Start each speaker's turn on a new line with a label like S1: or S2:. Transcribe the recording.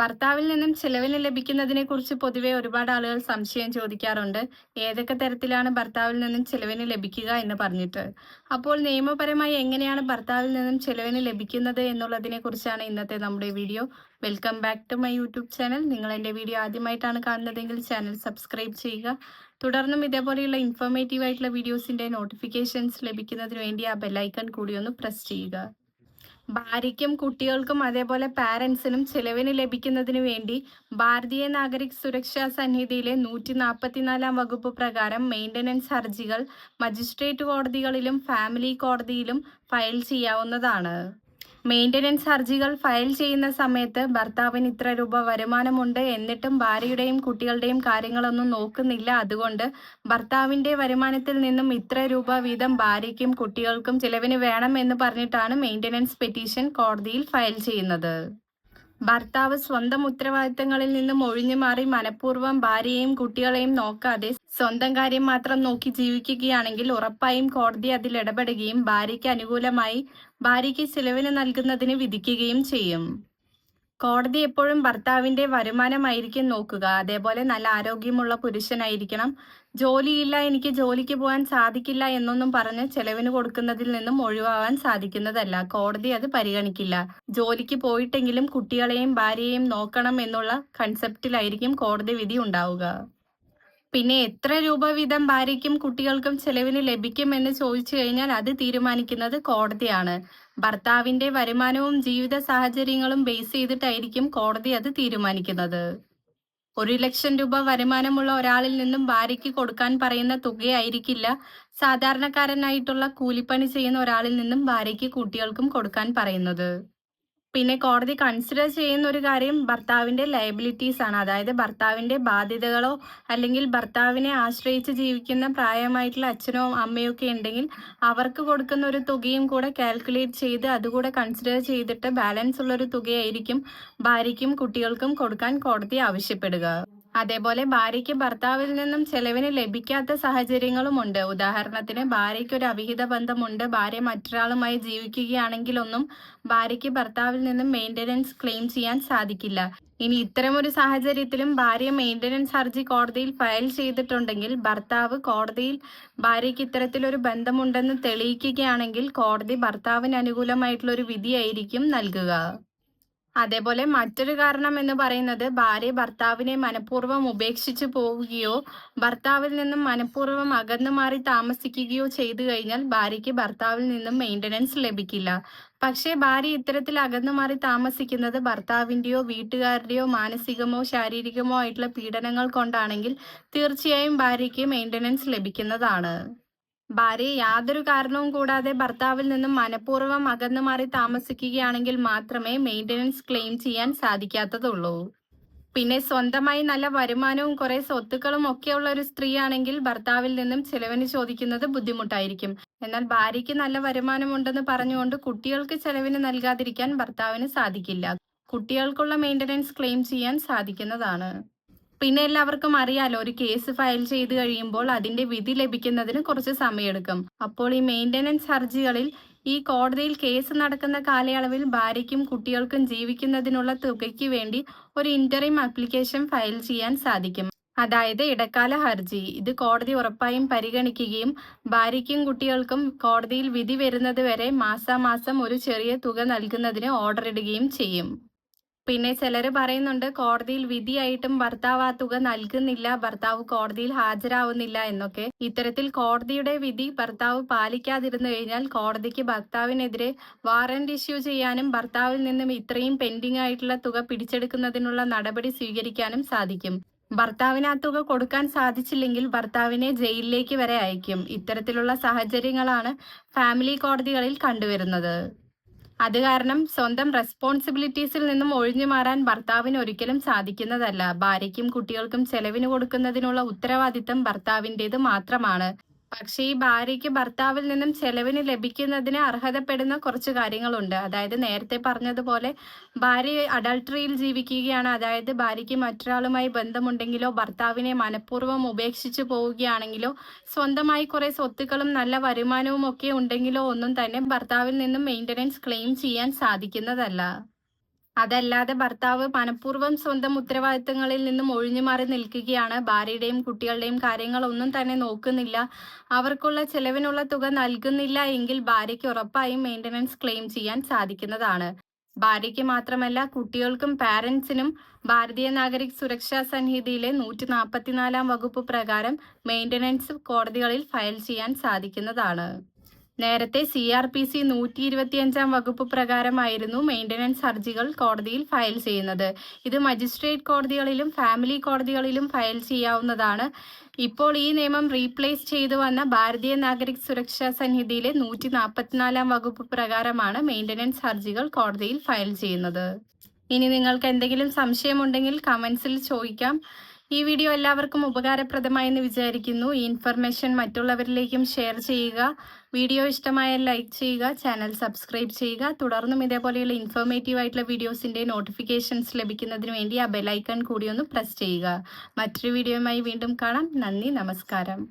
S1: ഭർത്താവിൽ നിന്നും ചെലവിന് ലഭിക്കുന്നതിനെ കുറിച്ച് പൊതുവെ ഒരുപാട് ആളുകൾ സംശയം ചോദിക്കാറുണ്ട്. ഏതൊക്കെ തരത്തിലാണ് ഭർത്താവിൽ നിന്നും ചെലവിന് ലഭിക്കുക എന്ന് പറഞ്ഞിട്ട്. അപ്പോൾ നിയമപരമായി എങ്ങനെയാണ് ഭർത്താവിൽ നിന്നും ചെലവിന് ലഭിക്കുന്നത് എന്നുള്ളതിനെ കുറിച്ചാണ് ഇന്നത്തെ നമ്മുടെ video. Welcome back to my YouTube channel നിങ്ങൾ എന്റെ വീഡിയോ ആദ്യമായിട്ടാണ് കാണുന്നതെങ്കിൽ ചാനൽ സബ്സ്ക്രൈബ് ചെയ്യുക. തുടർന്നും ഇതേപോലെയുള്ള ഇൻഫോർമേറ്റീവ് ആയിട്ടുള്ള വീഡിയോസിന്റെ നോട്ടിഫിക്കേഷൻസ് ലഭിക്കുന്നതിന് വേണ്ടി ആ ബെല്ലൈക്കൺ കൂടി ഒന്ന് പ്രസ് ചെയ്യുക. ഭാര്യയ്ക്കും കുട്ടികൾക്കും അതേപോലെ പാരൻസിനും ചെലവിന് ലഭിക്കുന്നതിന് വേണ്ടി ഭാരതീയ നാഗരിക് സുരക്ഷാ സംഹിതയിലെ നൂറ്റി നാൽപ്പത്തിനാലാം വകുപ്പ് പ്രകാരം മെയിന്റനൻസ് ഹർജികൾ മജിസ്ട്രേറ്റ് കോടതികളിലും ഫാമിലി കോടതിയിലും ഫയൽ ചെയ്യാവുന്നതാണ്. മെയിന്റനൻസ് ഹർജികൾ ഫയൽ ചെയ്യുന്ന സമയത്ത് ഭർത്താവിന് ഇത്ര രൂപ വരുമാനമുണ്ട് എന്നിട്ടും ഭാര്യയുടെയും കുട്ടികളുടെയും കാര്യങ്ങളൊന്നും നോക്കുന്നില്ല. അതുകൊണ്ട് ഭർത്താവിന്റെ വരുമാനത്തിൽ നിന്നും ഇത്ര രൂപ വീതം ഭാര്യയ്ക്കും കുട്ടികൾക്കും ചിലവിന് വേണം എന്ന് പറഞ്ഞിട്ടാണ് മെയിന്റനൻസ് പെറ്റീഷൻ കോടതിയിൽ ഫയൽ ചെയ്യുന്നത്. ഭർത്താവ് സ്വന്തം ഉത്തരവാദിത്തങ്ങളിൽ നിന്നും ഒഴിഞ്ഞു മാറി മനഃപൂർവം ഭാര്യയെയും കുട്ടികളെയും നോക്കാതെ സ്വന്തം കാര്യം മാത്രം നോക്കി ജീവിക്കുകയാണെങ്കിൽ ഉറപ്പായും കോടതി അതിൽ ഇടപെടുകയും ഭാര്യയ്ക്ക് അനുകൂലമായി ഭാര്യയ്ക്ക് ചിലവിന് നൽകുന്നതിന് വിധിക്കുകയും ചെയ്യും. കോടതി എപ്പോഴും ഭർത്താവിന്റെ വരുമാനമായിരിക്കും നോക്കുക. അതേപോലെ നല്ല ആരോഗ്യമുള്ള പുരുഷനായിരിക്കണം. ജോലിയില്ല എനിക്ക് ജോലിക്ക് പോകാൻ സാധിക്കില്ല എന്നൊന്നും പറഞ്ഞ് ചെലവിന് കൊടുക്കുന്നതിൽ നിന്നും ഒഴിവാവാൻ സാധിക്കുന്നതല്ല. കോടതി അത് പരിഗണിക്കില്ല. ജോലിക്ക് പോയിട്ടെങ്കിലും കുട്ടികളെയും ഭാര്യയെയും നോക്കണം എന്നുള്ള കൺസെപ്റ്റിലായിരിക്കും കോടതി വിധി ഉണ്ടാവുക. പിന്നെ എത്ര രൂപ വീതം ഭാര്യയ്ക്കും കുട്ടികൾക്കും ചെലവിന് ലഭിക്കുമെന്ന് ചോദിച്ചു കഴിഞ്ഞാൽ അത് തീരുമാനിക്കുന്നത് കോടതിയാണ്. ഭർത്താവിന്റെ വരുമാനവും ജീവിത സാഹചര്യങ്ങളും ബേസ് ചെയ്തിട്ടായിരിക്കും കോടതി അത് തീരുമാനിക്കുന്നത്. ഒരു ലക്ഷം രൂപ വരുമാനമുള്ള ഒരാളിൽ നിന്നും ഭാര്യയ്ക്ക് കൊടുക്കാൻ പറയുന്ന തുകയായിരിക്കില്ല. സാധാരണക്കാരനായിട്ടുള്ള കൂലിപ്പണി ചെയ്യുന്ന ഒരാളിൽ നിന്നും ഭാര്യയ്ക്ക് കുട്ടികൾക്കും കൊടുക്കാൻ പറയുന്നത്. പിന്നെ കോടതി കൺസിഡർ ചെയ്യുന്ന ഒരു കാര്യം ഭർത്താവിന്റെ ലയബിലിറ്റീസ് ആണ്. അതായത് ഭർത്താവിന്റെ ബാധ്യതകളോ അല്ലെങ്കിൽ ഭർത്താവിനെ ആശ്രയിച്ച് ജീവിക്കുന്ന പ്രായമായിട്ടുള്ള അച്ഛനോ അമ്മയോ ഒക്കെ ഉണ്ടെങ്കിൽ അവർക്ക് കൊടുക്കുന്ന ഒരു തുകയും കൂടെ കാൽക്കുലേറ്റ് ചെയ്ത് അതുകൂടെ കൺസിഡർ ചെയ്തിട്ട് ബാലൻസ് ഉള്ള ഒരു തുകയായിരിക്കും ഭാര്യയ്ക്കും കുട്ടികൾക്കും കൊടുക്കാൻ കോടതി ആവശ്യപ്പെടുക. അതേപോലെ ഭാര്യയ്ക്ക് ഭർത്താവിൽ നിന്നും ചെലവിന് ലഭിക്കാത്ത സാഹചര്യങ്ങളുമുണ്ട്. ഉദാഹരണത്തിന് ഭാര്യയ്ക്ക് ഒരു അവിഹിത ബന്ധമുണ്ട്. ഭാര്യ മറ്റൊരാളുമായി ജീവിക്കുകയാണെങ്കിലൊന്നും ഭാര്യയ്ക്ക് ഭർത്താവിൽ നിന്നും മെയിന്റനൻസ് ക്ലെയിം ചെയ്യാൻ സാധിക്കില്ല. ഇനി ഇത്തരമൊരു സാഹചര്യത്തിലും ഭാര്യ മെയിന്റനൻസ് ഹർജി കോടതിയിൽ ഫയൽ ചെയ്തിട്ടുണ്ടെങ്കിൽ ഭർത്താവ് കോടതിയിൽ ഭാര്യയ്ക്ക് ഇത്തരത്തിലൊരു ബന്ധമുണ്ടെന്ന് തെളിയിക്കുകയാണെങ്കിൽ കോടതി ഭർത്താവിന് അനുകൂലമായിട്ടുള്ള ഒരു വിധിയായിരിക്കും നൽകുക. അതേപോലെ മറ്റൊരു കാരണം എന്ന് പറയുന്നത് ഭാര്യ ഭർത്താവിനെ മനഃപൂർവം ഉപേക്ഷിച്ചു പോവുകയോ ഭർത്താവിൽ നിന്നും മനഃപൂർവം അകന്നു മാറി താമസിക്കുകയോ ചെയ്തു കഴിഞ്ഞാൽ ഭാര്യയ്ക്ക് ഭർത്താവിൽ നിന്നും മെയിന്റനൻസ് ലഭിക്കില്ല. പക്ഷേ ഭാര്യ ഇത്തരത്തിൽ അകന്നു മാറി താമസിക്കുന്നത് ഭർത്താവിന്റെയോ വീട്ടുകാരുടെയോ മാനസികമോ ശാരീരികമോ ആയിട്ടുള്ള പീഡനങ്ങൾ കൊണ്ടാണെങ്കിൽ തീർച്ചയായും ഭാര്യയ്ക്ക് മെയിന്റനൻസ് ലഭിക്കുന്നതാണ്. ഭാര്യ യാതൊരു കാരണവും കൂടാതെ ഭർത്താവിൽ നിന്നും മനഃപൂർവം അകന്നു മാറി താമസിക്കുകയാണെങ്കിൽ മാത്രമേ മെയിന്റനൻസ് ക്ലെയിം ചെയ്യാൻ സാധിക്കാത്തതുള്ളൂ. പിന്നെ സ്വന്തമായി നല്ല വരുമാനവും കുറെ സ്വത്തുക്കളും ഒക്കെയുള്ള ഒരു സ്ത്രീയാണെങ്കിൽ ഭർത്താവിൽ നിന്നും ചെലവിന് ചോദിക്കുന്നത് ബുദ്ധിമുട്ടായിരിക്കും. എന്നാൽ ഭാര്യയ്ക്ക് നല്ല വരുമാനമുണ്ടെന്ന് പറഞ്ഞുകൊണ്ട് കുട്ടികൾക്ക് ചെലവിന് നൽകാതിരിക്കാൻ ഭർത്താവിന് സാധിക്കില്ല. കുട്ടികൾക്കുള്ള മെയിന്റനൻസ് ക്ലെയിം ചെയ്യാൻ സാധിക്കുന്നതാണ്. പിന്നെ എല്ലാവർക്കും അറിയാലോ ഒരു കേസ് ഫയൽ ചെയ്ത് കഴിയുമ്പോൾ അതിന്റെ വിധി ലഭിക്കുന്നതിന് കുറച്ച് സമയമെടുക്കും അപ്പോൾ ഈ മെയിന്റനൻസ് ഹർജികളിൽ ഈ കോടതിയിൽ കേസ് നടക്കുന്ന കാലയളവിൽ ഭാര്യയ്ക്കും കുട്ടികൾക്കും ജീവിക്കുന്നതിനുള്ള തുകയ്ക്ക് വേണ്ടി ഒരു ഇന്ററിം അപ്ലിക്കേഷൻ ഫയൽ ചെയ്യാൻ സാധിക്കും. അതായത് ഇടക്കാല ഹർജി. ഇത് കോടതി ഉറപ്പായും പരിഗണിക്കുകയും ഭാര്യയ്ക്കും കുട്ടികൾക്കും കോടതിയിൽ വിധി വരുന്നത് വരെ മാസാമാസം ഒരു ചെറിയ തുക നൽകുന്നതിന് ഓർഡർ ഇടുകയും ചെയ്യും. പിന്നെ ചിലർ പറയുന്നുണ്ട് കോടതിയിൽ വിധിയായിട്ടും ഭർത്താവ് ആ തുക നൽകുന്നില്ല ഭർത്താവ് കോടതിയിൽ ഹാജരാവുന്നില്ല എന്നൊക്കെ. ഇത്തരത്തിൽ കോടതിയുടെ വിധി ഭർത്താവ് പാലിക്കാതിരുന്നു കഴിഞ്ഞാൽ കോടതിക്ക് ഭർത്താവിനെതിരെ വാറന്റ് ഇഷ്യൂ ചെയ്യാനും ഭർത്താവിൽ നിന്നും ഇത്രയും പെൻഡിംഗ് ആയിട്ടുള്ള തുക പിടിച്ചെടുക്കുന്നതിനുള്ള നടപടി സ്വീകരിക്കാനും സാധിക്കും. ഭർത്താവിന് ആ തുക കൊടുക്കാൻ സാധിച്ചില്ലെങ്കിൽ ഭർത്താവിനെ ജയിലിലേക്ക് വരെ അയക്കും. ഇത്തരത്തിലുള്ള സാഹചര്യങ്ങളാണ് ഫാമിലി കോടതികളിൽ കണ്ടുവരുന്നത്. അത് കാരണം സ്വന്തം റെസ്പോൺസിബിലിറ്റീസിൽ നിന്നും ഒഴിഞ്ഞു മാറാൻ ഭർത്താവിന് ഒരിക്കലും സാധിക്കുന്നതല്ല. ഭാര്യയ്ക്കും കുട്ടികൾക്കും ചെലവിന് കൊടുക്കുന്നതിനുള്ള ഉത്തരവാദിത്തം ഭർത്താവിന്റെത് മാത്രമാണ്. പക്ഷേ ഈ ഭാര്യയ്ക്ക് ഭർത്താവിൽ നിന്നും ചെലവിന് ലഭിക്കുന്നതിന് അർഹതപ്പെടുന്ന കുറച്ച് കാര്യങ്ങളുണ്ട്. അതായത് നേരത്തെ പറഞ്ഞതുപോലെ ഭാര്യ അഡൾട്ടറിയിൽ ജീവിക്കുകയാണ്. അതായത് ഭാര്യയ്ക്ക് മറ്റൊരാളുമായി ബന്ധമുണ്ടെങ്കിലോ ഭർത്താവിനെ മനഃപൂർവം ഉപേക്ഷിച്ചു പോവുകയാണെങ്കിലോ സ്വന്തമായി കുറെ സ്വത്തുക്കളും നല്ല വരുമാനവും ഒക്കെ ഉണ്ടെങ്കിലോ ഒന്നും തന്നെ ഭർത്താവിൽ നിന്നും മെയിന്റനൻസ് ക്ലെയിം ചെയ്യാൻ സാധിക്കുന്നതല്ല. അതല്ലാതെ ഭർത്താവ് മനഃപൂർവം സ്വന്തം ഉത്തരവാദിത്തങ്ങളിൽ നിന്നും ഒഴിഞ്ഞു മാറി നിൽക്കുകയാണ്. ഭാര്യയുടെയും കുട്ടികളുടെയും കാര്യങ്ങൾ ഒന്നും തന്നെ നോക്കുന്നില്ല. അവർക്കുള്ള ചെലവിനുള്ള തുക നൽകുന്നില്ല എങ്കിൽ ഭാര്യയ്ക്ക് ഉറപ്പായും മെയിന്റനൻസ് ക്ലെയിം ചെയ്യാൻ സാധിക്കുന്നതാണ്. ഭാര്യയ്ക്ക് മാത്രമല്ല കുട്ടികൾക്കും പാരൻസിനും ഭാരതീയ നാഗരിക് സുരക്ഷാ സംഹിതയിലെ നൂറ്റി നാൽപ്പത്തിനാലാം വകുപ്പ് പ്രകാരം മെയിന്റനൻസ് കോടതികളിൽ ഫയൽ ചെയ്യാൻ സാധിക്കുന്നതാണ്. നേരത്തെ സി ആർ പി സി നൂറ്റി ഇരുപത്തിയഞ്ചാം വകുപ്പ് പ്രകാരമായിരുന്നു മെയിന്റനൻസ് ഹർജികൾ കോടതിയിൽ ഫയൽ ചെയ്യുന്നത്. ഇത് മജിസ്ട്രേറ്റ് കോടതികളിലും ഫാമിലി കോടതികളിലും ഫയൽ ചെയ്യാവുന്നതാണ്. ഇപ്പോൾ ഈ നിയമം റീപ്ലേസ് ചെയ്തു വന്ന ഭാരതീയ നാഗരിക് സുരക്ഷാ സംഹിതയിലെ നൂറ്റി നാൽപ്പത്തിനാലാം വകുപ്പ് പ്രകാരമാണ് മെയിന്റനൻസ് ഹർജികൾ കോടതിയിൽ ഫയൽ ചെയ്യുന്നത്. ഇനി നിങ്ങൾക്ക് എന്തെങ്കിലും സംശയമുണ്ടെങ്കിൽ കമൻസിൽ ചോദിക്കാം. ഈ വീഡിയോ എല്ലാവർക്കും ഉപകാരപ്രദമായെന്ന് വിചാരിക്കുന്നു. ഈ ഇൻഫർമേഷൻ മറ്റുള്ളവരിലേക്കും ഷെയർ ചെയ്യുക. വീഡിയോ ഇഷ്ടമായ ലൈക്ക് ചെയ്യുക. ചാനൽ സബ്സ്ക്രൈബ് ചെയ്യുക. തുടർന്നും ഇതേപോലെയുള്ള ഇൻഫോർമേറ്റീവ് ആയിട്ടുള്ള വീഡിയോസിന്റെ നോട്ടിഫിക്കേഷൻസ് ലഭിക്കുന്നതിന് വേണ്ടി ആ ബെലൈക്കൺ കൂടി ഒന്ന് പ്രസ് ചെയ്യുക. മറ്റൊരു വീഡിയോയുമായി വീണ്ടും കാണാം. നന്ദി നമസ്കാരം.